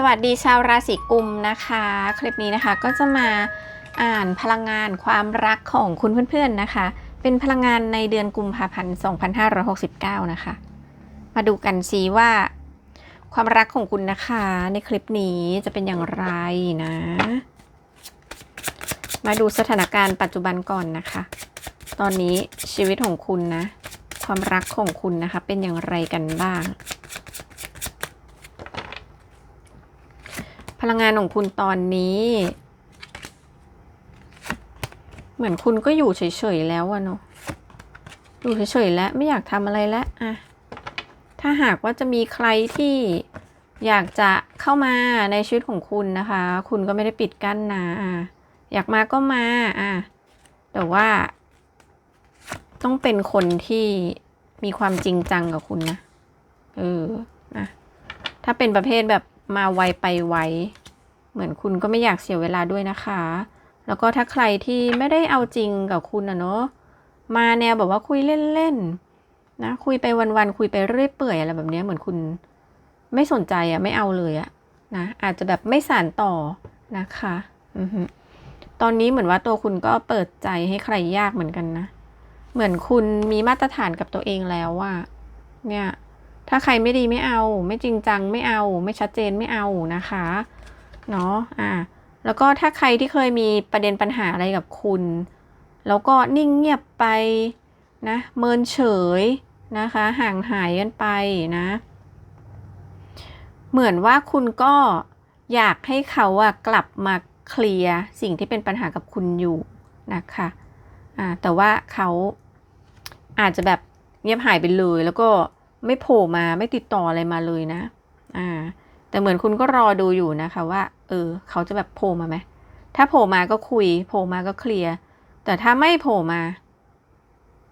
สวัสดีชาวราศีกุมนะคะ คลิปนี้นะคะก็จะมาอ่านพลังงานความรักของคุณเพื่อนๆนะคะ เป็นพลังงานในเดือนกุมภาพันธ์ 2569 นะคะ มาดูกันซิว่า ความรักของคุณนะคะ ในคลิปนี้จะเป็นอย่างไรนะ มาดูสถานการณ์ปัจจุบันก่อนนะคะ ตอนนี้ชีวิตของคุณนะ ความรักของคุณนะคะเป็นอย่างไรกันบ้าง พลังงานของคุณตอนนี้ เหมือนคุณก็อยู่เฉยๆแล้วอะเนาะอยู่เฉยๆแล้วไม่อยากทำอะไรแล้วอะถ้าหากว่าจะมีใครที่อยากจะเข้ามาในชีวิตของคุณนะคะ คุณก็ไม่ได้ปิดกั้นนะอะอยากมาก็มาอะแต่ว่า ต้องเป็นคนที่มีความจริงจังกับคุณนะเออนะถ้าเป็นประเภทแบบ มาไวไปไวเหมือนคุณก็ไม่อยากเสียเวลาด้วยนะคะ แล้วก็ถ้าใครที่ไม่ได้เอาจริงกับคุณนะเนาะมาแนวแบบว่าคุยเล่นๆนะคุยไปวันๆคุยไปเรื่อยเปื่อยอะไรแบบนี้เหมือนคุณไม่สนใจอะไม่เอาเลยอะนะอาจจะแบบไม่สานต่อนะคะอือตอนนี้เหมือนว่าตัวคุณก็เปิดใจให้ใครยากเหมือนกันนะ เหมือนคุณมีมาตรฐานกับตัวเองแล้วว่า เนี่ย ถ้าใครไม่ดีไม่เอา ไม่จริงจังไม่เอา ไม่ชัดเจนไม่เอานะคะเนาะอ่าแล้วก็ถ้าใครที่เคยมีประเด็นปัญหาอะไรกับคุณ แล้วก็นิ่งเงียบไปนะเมินเฉยนะคะ ห่างหายกันไปนะ เหมือนว่าคุณก็อยากให้เขาอะกลับมาเคลียร์สิ่งที่เป็นปัญหากับคุณอยู่นะคะอ่าแต่ว่าเขาอาจจะแบบเงียบหายไปเลยแล้วก็ ไม่โผล่มาไม่ติดต่ออะไรมาเลยนะ อ่า แต่เหมือนคุณก็รอดูอยู่นะคะว่า เออ เขาจะแบบโผล่มาไหมถ้าโผล่มาก็คุย โผล่มาก็เคลียร์ แต่ถ้าไม่โผล่มา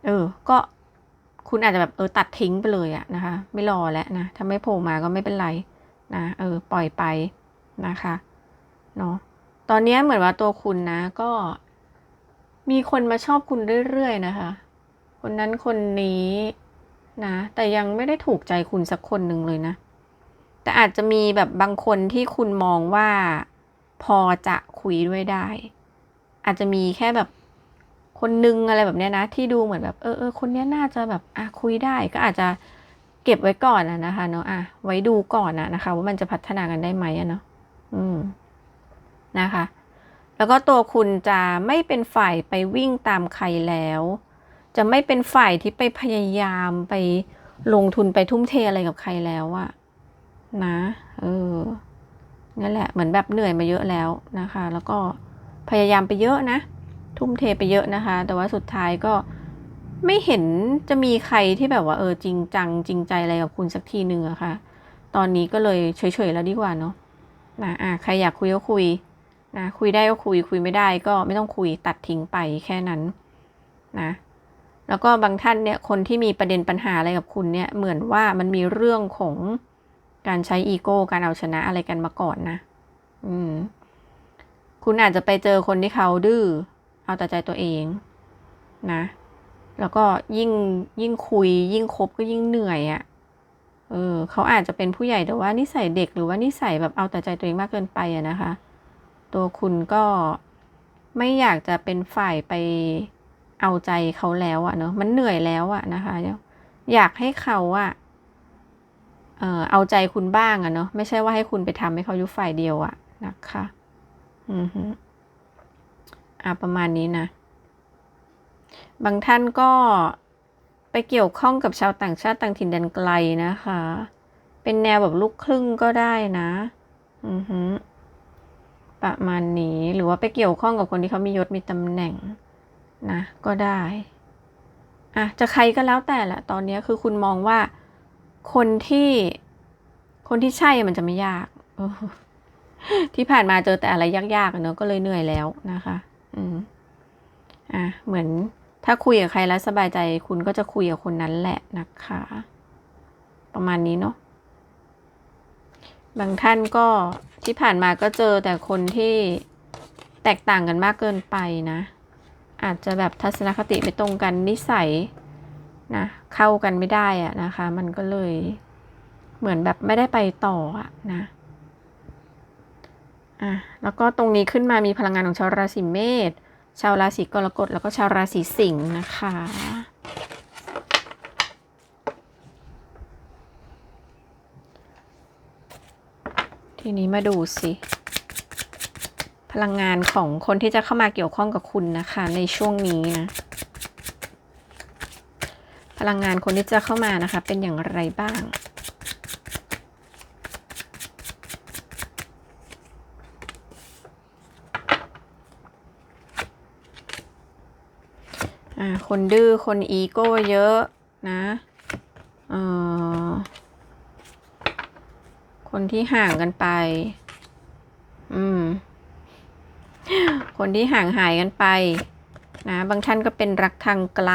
เออ ก็คุณอาจจะแบบเออตัดทิ้งไปเลยอะนะคะ ไม่รอแล้วนะ ถ้าไม่โผล่มาก็ไม่เป็นไรนะ เออ ปล่อยไปนะคะ เนาะ ตอนนี้เหมือนว่าตัวคุณนะ ก็ มีคนมาชอบคุณเรื่อยๆนะคะ คนนั้นคนนี้ นะ แต่ยังไม่ได้ถูกใจคุณสักคนหนึ่งเลยนะ แต่อาจจะมีแบบบางคนที่คุณมองว่าพอจะคุยด้วยได้ อาจจะมีแค่แบบคนนึงอะไรแบบเนี้ยนะ ที่ดูเหมือนแบบเออเออคนเนี้ยน่าจะแบบอะคุยได้ก็อาจจะเก็บไว้ก่อนอะนะคะเนาะอะไว้ดูก่อนอะนะคะ ว่ามันจะพัฒนากันได้ไหมอะเนาะอืมนะคะ แล้วก็ตัวคุณจะไม่เป็นฝ่ายไปวิ่งตามใครแล้ว จะไม่เป็นฝ่ายที่ไปพยายามไปลงทุนไปทุ่มเทอะไรกับใครแล้วอะนะ เออนั่นแหละ เหมือนแบบเหนื่อยมาเยอะแล้วนะคะ แล้วก็พยายามไปเยอะนะ ทุ่มเทไปเยอะนะคะ แต่ว่าสุดท้ายก็ไม่เห็นจะมีใครที่แบบว่าเออจริงจัง จริงใจอะไรกับคุณสักทีหนึ่งอะคะ่ะ ตอนนี้ก็เลยเฉยๆแล้วดีกว่าเนาะนะอะใครอยากคุยก็คุยนะคุยได้ก็คุยคุยไม่ได้ก็ไม่ต้องคุยตัดทิ้งไปแค่นั้นนะ แล้วก็บางท่านเนี่ยคนที่มีประเด็นปัญหาอะไรกับคุณเนี่ยเหมือนว่ามันมีเรื่องของการใช้อีโก้การเอาชนะอะไรกันมาก่อนนะ อืม คุณอาจจะไปเจอคนที่เขาดื้อเอาแต่ใจตัวเองนะ แล้วก็ยิ่งยิ่งคุย ยิ่งคบก็ยิ่งเหนื่อยอะ่ะ เออเขาอาจจะเป็นผู้ใหญ่แต่ว่านิสัยเด็กหรือว่านิสัยแบบเอาแต่ใจตัวเองมากเกินไปอะนะคะ ตัวคุณก็ไม่อยากจะเป็นฝ่ายไป เอาใจเขาแล้วอะเนาะมันเหนื่อยแล้วอะนะคะ อยากให้เขาอะเออเอาใจคุณบ้างอะเนาะไม่ใช่ว่าให้คุณไปทำให้เขาอยู่ฝ่ายเดียวอะนะคะ อือฮึอ่าประมาณนี้นะ บางท่านก็ไปเกี่ยวข้องกับชาวต่างชาติต่างถิ่นแดนไกลนะคะ เป็นแนวแบบลูกครึ่งก็ได้นะ อือฮึประมาณนี้หรือว่าไปเกี่ยวข้องกับคนที่เขามียศมีตำแหน่ง นะก็ได้อะจะใครก็แล้วแต่แหละตอนนี้คือคุณมองว่าคนที่คนที่ใช่มันจะไม่ยากที่ผ่านมาเจอแต่อะไรยากๆเนอะก็เลยเหนื่อยแล้วนะคะ อืมอะเหมือนถ้าคุยกับใครแล้วสบายใจคุณก็จะคุยกับคนนั้นแหละนะคะ ประมาณนี้เนาะบางท่านก็ที่ผ่านมาก็เจอแต่คนที่แตกต่างกันมากเกินไปนะ อาจจะแบบทัศนคติไม่ตรงกันนิสัยนะเข้ากันไม่ได้อะนะคะ มันก็เลยเหมือนแบบไม่ได้ไปต่ออะนะอะแล้วก็ตรงนี้ขึ้นมามีพลังงานของชาวราศีเมษชาวราศีกรกฎแล้วก็ชาวราศีสิงห์นะคะทีนี้มาดูสิ พลังงานของคนที่จะเข้ามาเกี่ยวข้องกับคุณนะคะ ในช่วงนี้นะพลังงานคนที่จะเข้ามานะคะ เป็นอย่างไรบ้างอ่าคนดื้อ คนอีโก้เยอะนะเอ่อคนที่ห่างกันไป อืม คนที่ห่างหายกันไปนะบางท่านก็เป็นรักทางไกล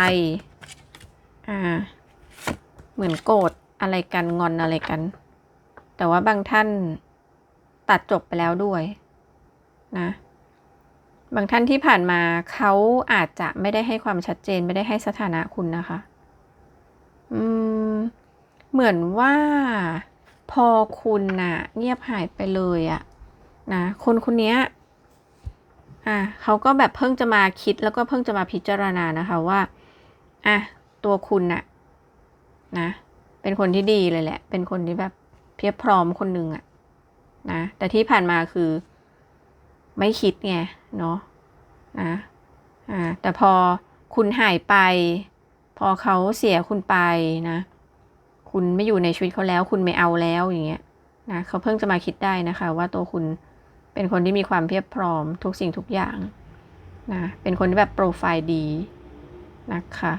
อ่าเหมือนโกรธอะไรกันงอนอะไรกัน แต่ว่าบางท่านตัดจบไปแล้วด้วยนะบางท่านที่ผ่านมาเขาอาจจะไม่ได้ให้ความชัดเจนไม่ได้ให้สถานะคุณนะคะ อืม เหมือนว่าพอคุณน่ะ เงียบหายไปเลยอะนะคนคนนี้ อะเขาก็แบบเพิ่งจะมาคิดแล้วก็เพิ่งจะมาพิจารณานะคะว่าอะตัวคุณน่ะนะ เป็นคนที่ดีเลยแหละ เป็นคนที่แบบเพียบพร้อมคนหนึ่งอะนะ แต่ที่ผ่านมาคือ ไม่คิดไงเนาะนะอ่าแต่พอคุณหายไป พอเขาเสียคุณไปนะ คุณไม่อยู่ในชีวิตเขาแล้ว คุณไม่เอาแล้วอย่างเงี้ยนะเขาเพิ่งจะมาคิดได้นะคะ ว่าตัวคุณ เป็นคนที่มีความเพียบพร้อมทุกสิ่งทุกอย่างนะ เป็นคนที่แบบโปรไฟล์ดีนะคะ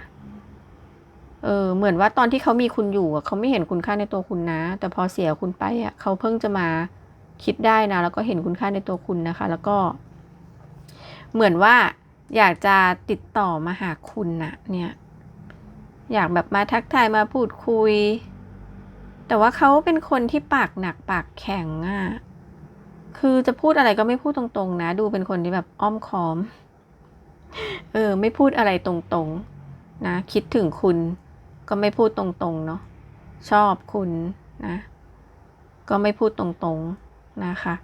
เออ เหมือนว่าตอนที่เขามีคุณอยู่เขาไม่เห็นคุณค่าในตัวคุณนะ แต่พอเสียคุณไปอะเขาเพิ่งจะมาคิดได้นะ แล้วก็เห็นคุณค่าในตัวคุณนะคะ แล้วก็ เหมือนว่าอยากจะติดต่อมาหาคุณนะเนี่ย อยากแบบมาทักทายมาพูดคุย แต่ว่าเขาเป็นคนที่ปากหนักปากแข็งอะ่ะ คือจะพูดอะไรก็ไม่พูดตรงๆ นะ ดูเป็นคนที่แบบอ้อมค้อม เออ ไม่พูดอะไรตรงๆ นะ คิดถึงคุณก็ไม่พูดตรงๆ เนาะชอบคุณนะ ก็ไม่พูดตรงๆนะคะ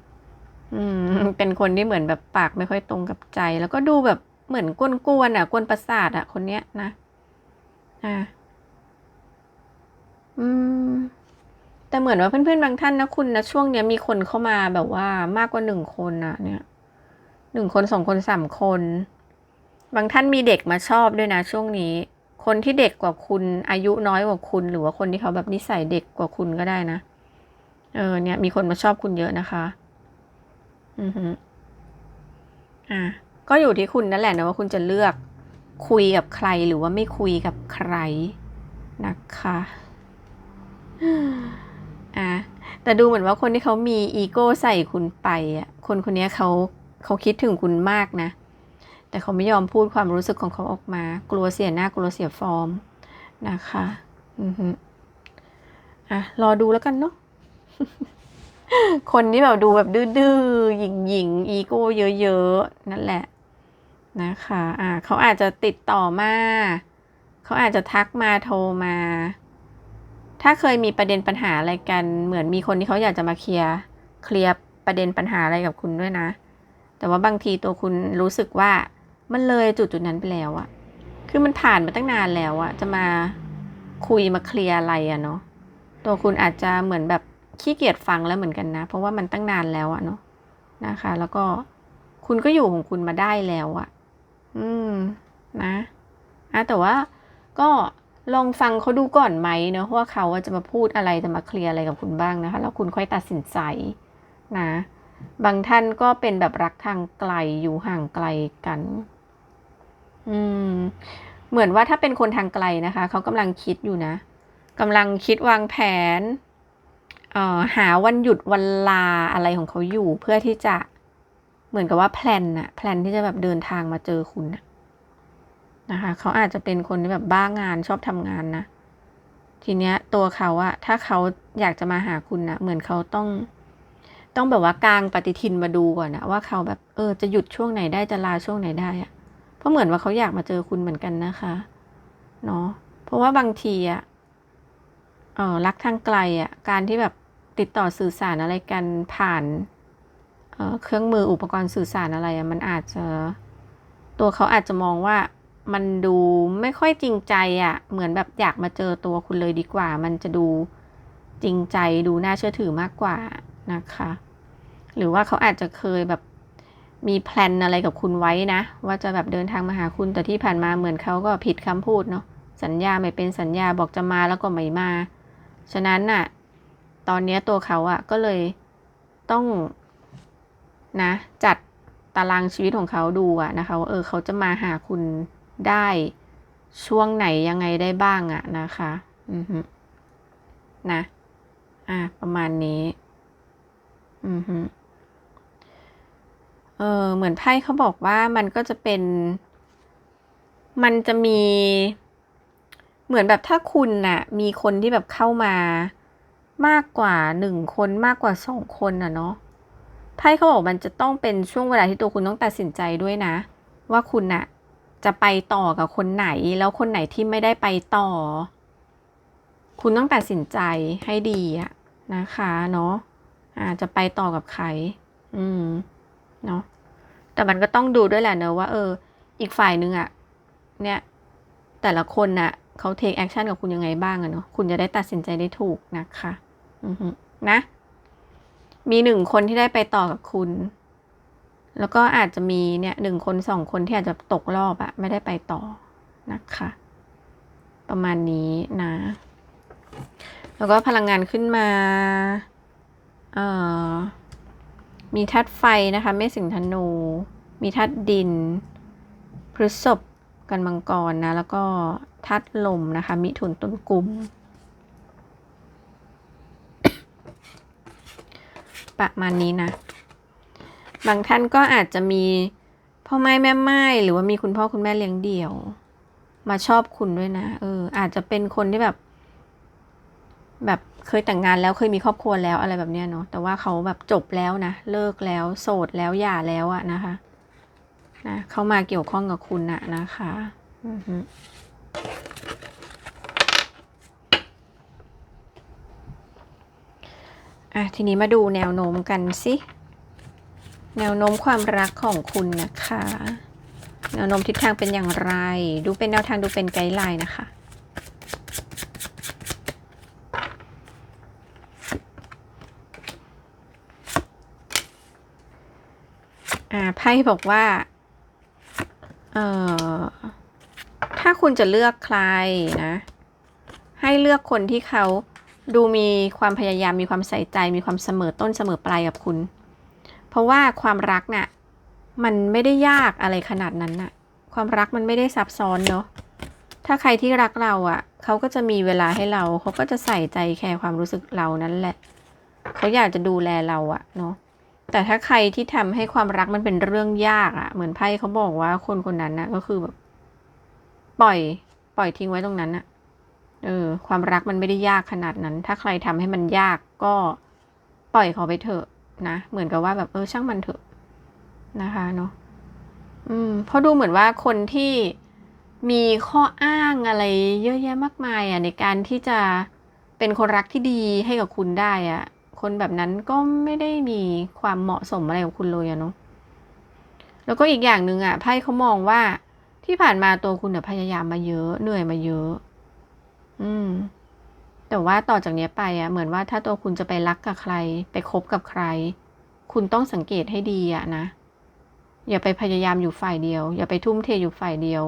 อืม เป็นคนที่เหมือนแบบปากไม่ค่อยตรงกับใจ แล้วก็ดูแบบเหมือนกวนๆอะ กวนประสาทอะ คนเนี้ยนะ อ่า อืม แต่เหมือนว่าเพื่อนๆบางท่านนะคุณนะช่วงเนี้ยมีคนเข้ามาแบบว่ามากกว่าหนึ่งคนอะเนี่ยหนึ่งคนสองคนสามคน บางท่านมีเด็กมาชอบด้วยนะ ช่วงนี้ คนที่เด็กกว่าคุณอายุน้อยกว่าคุณ หรือว่าคนที่เขาแบบนิสัยเด็กกว่าคุณก็ได้นะ เออเนี่ย มีคนมาชอบคุณเยอะนะคะ อือฮึอะก็อยู่ที่คุณนั่นแหละนะว่าคุณจะเลือกคุยกับใครหรือว่าไม่คุยกับใครนะคะ อะแต่ดูเหมือนว่าคนที่เขามีอีโก้ใส่คุณไปอะคนคนนี้เขาเขาคิดถึงคุณมากนะ แต่เขาไม่ยอมพูดความรู้สึกของเขาออกมา กลัวเสียหน้ากลัวเสียฟอร์มนะคะอือฮึอะรอดูแล้วกันเนาะคนที่แบบดูแบบดื้อๆหยิงหยิงๆอีโก้เยอะๆ นั่นแหละนะคะ อ่า เขาอาจจะติดต่อมา เขาอาจจะทักมาโทรมา ถ้าเคยมีประเด็นปัญหาอะไรกัน เหมือนมีคนที่เขาอยากจะมาเคลียร์เคลียร์ประเด็นปัญหาอะไรกับคุณด้วยนะ แต่ว่าบางทีตัวคุณรู้สึกว่ามันเลยจุดจุดนั้นไปแล้วอะคือมันผ่านมาตั้งนานแล้วอะจะมาคุยมาเคลียร์อะไรอะเนาะตัวคุณอาจจะเหมือนแบบขี้เกียจฟังแล้วเหมือนกันนะ เพราะว่ามันตั้งนานแล้วอะเนาะนะคะ แล้วก็คุณก็อยู่ของคุณมาได้แล้วอะอืมนะอะแต่ว่าก็ ลองฟังเขาดูก่อนไหมเนาะว่าเขาจะมาพูดอะไรจะมาเคลียร์อะไรกับคุณบ้างนะคะ แล้วคุณค่อยตัดสินใจนะ บางท่านก็เป็นแบบรักทางไกลอยู่ห่างไกลกัน อืม เหมือนว่าถ้าเป็นคนทางไกลนะคะ เขากำลังคิดอยู่นะกำลังคิดวางแผนออหาวันหยุดวันลาอะไรของเขาอยู่เพื่อที่จะเหมือนกับว่าแพลนน่ะแพลนที่จะแบบเดินทางมาเจอคุณนะ นะคะเขาอาจจะเป็นคนที่แบบบ้างานชอบทำงานนะ ทีเนี้ยตัวเขาอะถ้าเขาอยากจะมาหาคุณนะเหมือนเขาต้อง ต้องแบบว่ากลางปฏิทินมาดูก่อนนะว่าเขาแบบเออจะหยุดช่วงไหนได้จะลาช่วงไหนได้อะเพราะเหมือนว่าเขาอยากมาเจอคุณเหมือนกันนะคะเนาะเพราะว่าบางทีอะเออรักทางไกลอะการที่แบบติดต่อสื่อสารอะไรกันผ่านเออเครื่องมืออุปกรณ์สื่อสารอะไรอะมันอาจจะตัวเขาอาจจะมองว่า มันดูไม่ค่อยจริงใจอะเหมือนแบบอยากมาเจอตัวคุณเลยดีกว่า มันจะดูจริงใจดูน่าเชื่อถือมากกว่านะคะ หรือว่าเขาอาจจะเคยแบบมีแพลนอะไรกับคุณไว้นะ ว่าจะแบบเดินทางมาหาคุณแต่ที่ผ่านมาเหมือนเขาก็ผิดคำพูดเนาะสัญญาไม่เป็นสัญญาบอกจะมาแล้วก็ไม่มา ฉะนั้นน่ะ ตอนนี้ตัวเขาอะก็เลยต้องนะ จัดตารางชีวิตของเขาดูอะนะคะว่าเออเขาจะมาหาคุณ ได้ช่วงไหนยังไงได้บ้างอะนะคะ อือฮึนะ อะ ประมาณนี้ อือฮึเออเหมือนไพ่เขาบอกว่ามันก็จะเป็น มันจะมี เหมือนแบบถ้าคุณน่ะ มีคนที่แบบเข้ามามากกว่าหนึ่งคนมากกว่าสองคนน่ะเนาะไพ่เขาบอกมันจะต้องเป็นช่วงเวลาที่ตัวคุณต้องตัดสินใจด้วยนะ ว่าคุณน่ะ จะไปต่อกับคนไหน แล้วคนไหนที่ไม่ได้ไปต่อ คุณต้องตัดสินใจให้ดีอะนะคะเนาะอาจจะไปต่อกับใคร อืม เนาะแต่มันก็ต้องดูด้วยแหละเนอะว่า เออ อีกฝ่ายนึงอะเนี่ย แต่ละคนน่ะเขาเทคแอคชั่นกับคุณยังไงบ้างอะเนาะคุณจะได้ตัดสินใจได้ถูกนะคะ อือฮึนะ มีหนึ่งคนที่ได้ไปต่อกับคุณ แล้วก็อาจจะมีเนี่ยหนึ่งคนสองคนที่อาจจะตกรอบอะไม่ได้ไปต่อนะคะ ประมาณนี้นะ แล้วก็พลังงานขึ้นมา เอ่อ มีธาตุไฟนะคะเมษสิงธนู มีธาตุดิน พฤษภกันมังกรนะ แล้วก็ธาตุลมนะคะ มิถุนต้นกุมประมาณนี้นะ บางท่านก็อาจจะมีพ่อไม้แม่ไม้หรือว่ามีคุณพ่อคุณแม่เลี้ยงเดี่ยว มาชอบคุณด้วยนะ เออ อาจจะเป็นคนที่แบบ แบบเคยแต่งงานแล้วเคยมีครอบครัวแล้วอะไรแบบเนี้ยเนาะแต่ว่าเขาแบบจบแล้วนะเลิกแล้ว โสดแล้วหย่าแล้วอะนะคะนะเขามาเกี่ยวข้องกับคุณอะนะคะอือฮึอะทีนี้มาดูแนวโน้มกันสิ แนวโน้มความรักของคุณนะคะ แนวโน้มทิศทางเป็นอย่างไร ดูเป็นแนวทางดูเป็นไกด์ไลน์นะคะอ่าไพ่บอกว่า เอ่อ ถ้าคุณจะเลือกใครนะ ให้เลือกคนที่เขาดูมีความพยายามมีความใส่ใจมีความเสมอต้นเสมอปลายกับคุณ เพราะว่าความรักน่ะมันไม่ได้ยากอะไรขนาดนั้นน่ะ ความรักมันไม่ได้ซับซ้อนเนาะ ถ้าใครที่รักเราอะ่ะ เขาก็จะมีเวลาให้เรา เขาก็จะใส่ใจแคร์ความรู้สึกเรานั่นแหละ เขาอยากจะดูแลเราอะเนาะ แต่ถ้าใครที่ทำให้ความรักมันเป็นเรื่องยากอะเหมือนไพ่เขาบอกว่าคนคนนั้นนะก็คือแบบปล่อย ปล่อยทิ้งไว้ตรงนั้นอะเออ ความรักมันไม่ได้ยากขนาดนั้น ถ้าใครทำให้มันยากก็ปล่อยเขาไปเถอะ นะ เหมือนกับว่าแบบเออช่างมันเถอะนะคะเนาะอืมเพราะดูเหมือนว่าคนที่มีข้ออ้างอะไรเยอะแยะมากมายอะในการที่จะเป็นคนรักที่ดีให้กับคุณได้อะ คนแบบนั้นก็ไม่ได้มีความเหมาะสมอะไรกับคุณเลยอะเนาะแล้วก็อีกอย่างหนึ่งอะไพ่เขามองว่าที่ผ่านมาตัวคุณเนี่ยพยายามมาเยอะเหนื่อยมาเยอะ อืม แต่ว่าต่อจากนี้ไปอะเหมือนว่าถ้าตัวคุณจะไปรักกับใคร ไปคบกับใคร คุณต้องสังเกตให้ดีอะนะ อย่าไปพยายามอยู่ฝ่ายเดียว อย่าไปทุ่มเทอยู่ฝ่ายเดียว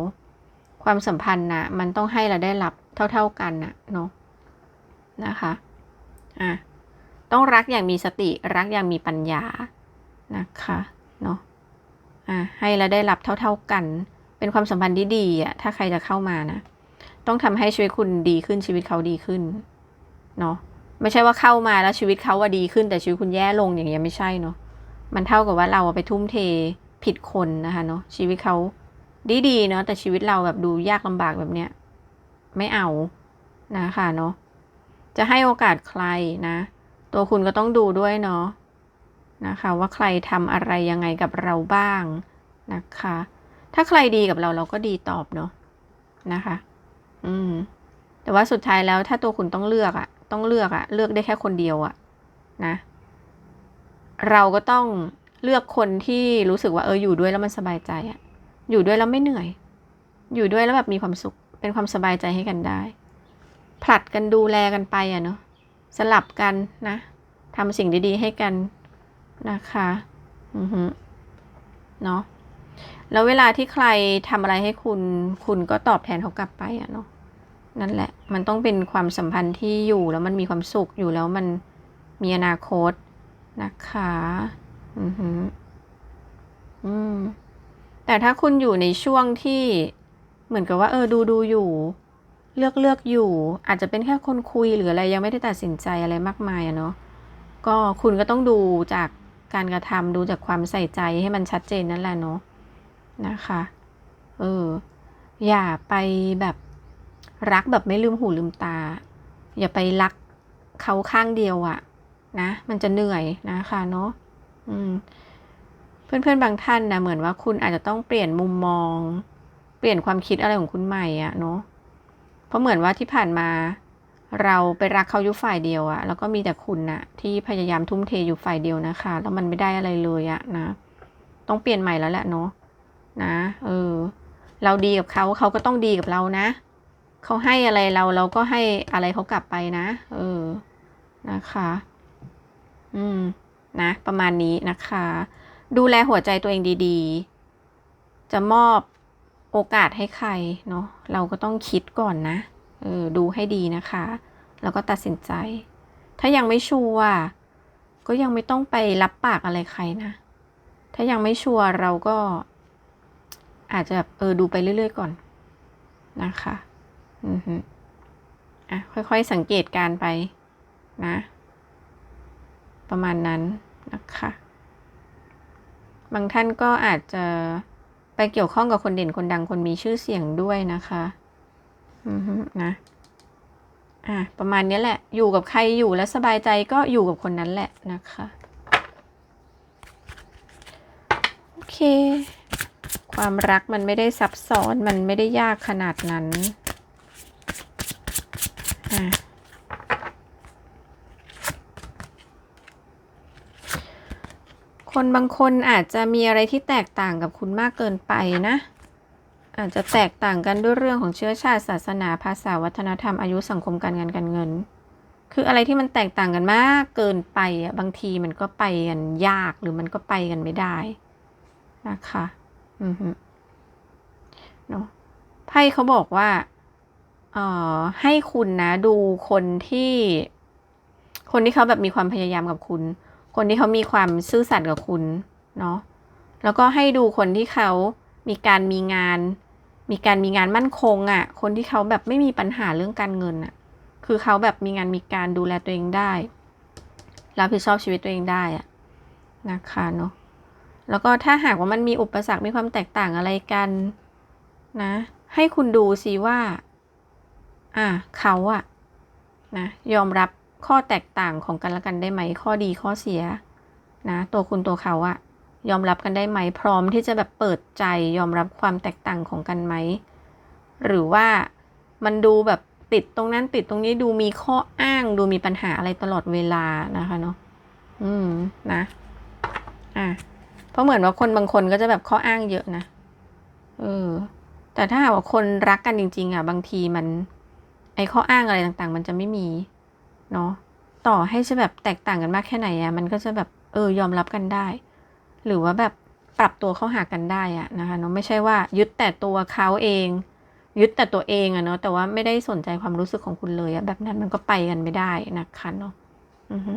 ความสัมพันธ์นะมันต้องให้และได้รับเท่า ๆกันนะเนาะนะคะอะต้องรักอย่างมีสติรักอย่างมีปัญญานะคะเนาะอะให้และได้รับเท่า ๆกัน เป็นความสัมพันธ์ที่ดีอะถ้าใครจะเข้ามานะ ต้องทำให้ชีวิตคุณดีขึ้นชีวิตเขาดีขึ้นเนาะไม่ใช่ว่าเข้ามาแล้วชีวิตเขาว่าดีขึ้นแต่ชีวิตคุณแย่ลงอย่างเงี้ยไม่ใช่เนาะมันเท่ากับว่าเราไปทุ่มเทผิดคนนะคะเนาะชีวิตเขาดีๆเนาะแต่ชีวิตเราแบบดูยากลำบากแบบเนี้ยไม่เอานะคะเนาะจะให้โอกาสใครนะ ตัวคุณก็ต้องดูด้วยเนาะนะคะ ว่าใครทำอะไรยังไงกับเราบ้างนะคะ ถ้าใครดีกับเราเราก็ดีตอบเนาะนะคะ อืม แต่ว่าสุดท้ายแล้วถ้าตัวคุณต้องเลือกอะต้องเลือกอะเลือกได้แค่คนเดียวอะนะ เราก็ต้องเลือกคนที่รู้สึกว่าเอออยู่ด้วยแล้วมันสบายใจอะอยู่ด้วยแล้วไม่เหนื่อย อยู่ด้วยแล้วแบบมีความสุข เป็นความสบายใจให้กันได้ ผลัดกันดูแลกันไปอะเนาะสลับกันนะทำสิ่งดีๆให้กันนะคะ อือฮึเนาะ แล้วเวลาที่ใครทำอะไรให้คุณ คุณก็ตอบแทนเขากลับไปอะเนาะนั่นแหละ มันต้องเป็นความสัมพันธ์ที่อยู่แล้วมันมีความสุขอยู่แล้วมันมีอนาคตนะคะอือหืออืมแต่ถ้าคุณอยู่ในช่วงที่เหมือนกับว่า เออดูดูอยู่ เลือกเลือกอยู่ อาจจะเป็นแค่คนคุยหรืออะไรยังไม่ได้ตัดสินใจอะไรมากมายอะเนาะก็คุณก็ต้องดูจากการกระทำดูจากความใส่ใจให้มันชัดเจนนั่นแหละเนาะ นะคะ เออ อย่าไปแบบรักแบบไม่ลืมหูลืมตา อย่าไปรักเขาข้างเดียวอะนะ มันจะเหนื่อยนะคะเนาะอืมเพื่อนๆบางท่านนะเหมือนว่าคุณอาจจะต้องเปลี่ยนมุมมอง เปลี่ยนความคิดอะไรของคุณใหม่อะเนาะเพราะเหมือนว่าที่ผ่านมา เราไปรักเขาอยู่ฝ่ายเดียวอะแล้วก็มีแต่คุณนะที่พยายามทุ่มเทอยู่ฝ่ายเดียวนะคะ แล้วมันไม่ได้อะไรเลยอะนะ ต้องเปลี่ยนใหม่แล้วแหละเนาะ นะ เออ เราดีกับเขาเขาก็ต้องดีกับเรานะเขาให้อะไรเราเราก็ให้อะไรเขากลับไปนะ เออ นะคะ อืม นะ ประมาณนี้นะคะ ดูแลหัวใจตัวเองดีๆ จะมอบโอกาสให้ใครเนาะ เราก็ต้องคิดก่อนนะ เออ ดูให้ดีนะคะ แล้วก็ตัดสินใจ ถ้ายังไม่ชัวร์ก็ยังไม่ต้องไปรับปากอะไรใครนะ ถ้ายังไม่ชัวร์เราก็ อาจจะแบบเออดูไปเรื่อยๆก่อนนะคะ อือฮึอะ ค่อยๆสังเกตการไปนะ ประมาณนั้นนะคะ บางท่านก็อาจจะไปเกี่ยวข้องกับคนเด่นคนดังคนมีชื่อเสียงด้วยนะคะ อือฮึนะ อะ ประมาณนี้แหละ อยู่กับใครอยู่แล้วสบายใจก็อยู่กับคนนั้นแหละนะคะ โอเค ความรักมันไม่ได้ซับซ้อนมันไม่ได้ยากขนาดนั้นคนบางคนอาจจะมีอะไรที่แตกต่างกับคุณมากเกินไปนะ อาจจะแตกต่างกันด้วยเรื่องของเชื้อชาติศาสนาภาษาวัฒนธรรมอายุสังคมการงานการเงิน คืออะไรที่มันแตกต่างกันมากเกินไปอะบางทีมันก็ไปกันยากหรือมันก็ไปกันไม่ได้นะคะ อือฮึเนาะไพ่เขาบอกว่า เอ่อ ให้คุณนะดูคนที่ คนที่เขาแบบมีความพยายามกับคุณ คนที่เขามีความซื่อสัตย์กับคุณ เนาะ แล้วก็ให้ดูคนที่เขามีการมีงาน มีการมีงานมั่นคงอะ่ะ คนที่เขาแบบไม่มีปัญหาเรื่องการเงินอะ่ะ คือเขาแบบมีงานมีการดูแลตัวเองได้ รับผิดชอบชีวิตตัวเองได้อะนะคะเนาะ แล้วก็ถ้าหากว่ามันมีอุปสรรคมีความแตกต่างอะไรกันนะ ให้คุณดูสิว่า อะเขาอะนะยอมรับข้อแตกต่างของกันและกันได้ไหม ข้อดีข้อเสีย นะ ตัวคุณตัวเขาอะยอมรับกันได้ไหม พร้อมที่จะแบบเปิดใจยอมรับความแตกต่างของกันไหม หรือว่ามันดูแบบติดตรงนั้นติดตรงนี้ดูมีข้ออ้างดูมีปัญหาอะไรตลอดเวลานะคะเนาะอืมนะ อะ เพราะเหมือนว่าคนบางคนก็จะแบบข้ออ้างเยอะนะ เออ แต่ถ้าหากว่าคนรักกันจริง ๆ อะ บางทีมัน ไอข้ออ้างอะไรต่างๆ มันจะไม่มี เนาะ ต่อให้จะแบบแตกต่างกันมากแค่ไหนอะ มันก็จะแบบ เออ ยอมรับกันได้ หรือว่าแบบปรับตัวเข้าหากันได้อะนะคะเนาะ ไม่ใช่ว่ายึดแต่ตัวเขาเอง ยึดแต่ตัวเองอะเนาะ แต่ว่าไม่ได้สนใจความรู้สึกของคุณเลยอะแบบนั้นมันก็ไปกันไม่ได้นะคะเนาะ อือฮึ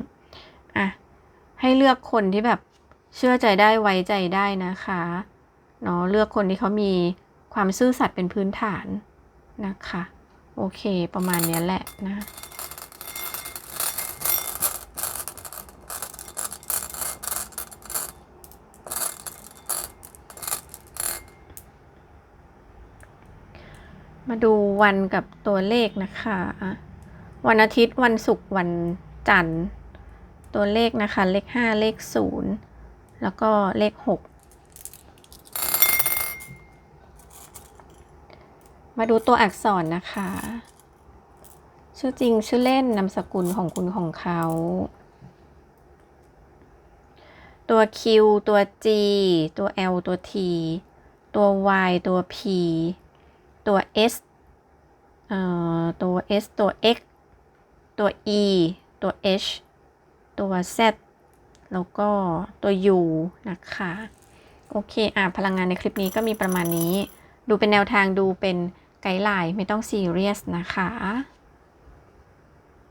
อะ ให้เลือกคนที่แบบ เชื่อใจได้ไว้ใจได้นะคะเนาะเลือกคนที่เขามีความซื่อสัตย์เป็นพื้นฐานนะคะ โอเคประมาณนี้แหละนะมาดูวันกับตัวเลขนะคะ วันอาทิตย์วันศุกร์วันจันทร์ ตัวเลขนะคะ เลขห้าเลขศูนย์ แล้วก็เลขหกมาดูตัวอักษรนะคะ ชื่อจริงชื่อเล่นนามสกุลของคุณของเขา ตัว Q ตัว G ตัว L ตัว T ตัว Y ตัว P ตัว S เอ่อตัว S ตัว X ตัว E ตัว H ตัว Z แล้วก็ตัว U นะคะ โอเค อะ พลังงานในคลิปนี้ก็มีประมาณนี้ ดูเป็นแนวทางดูเป็นไกด์ไลน์ไม่ต้องซีเรียสนะคะ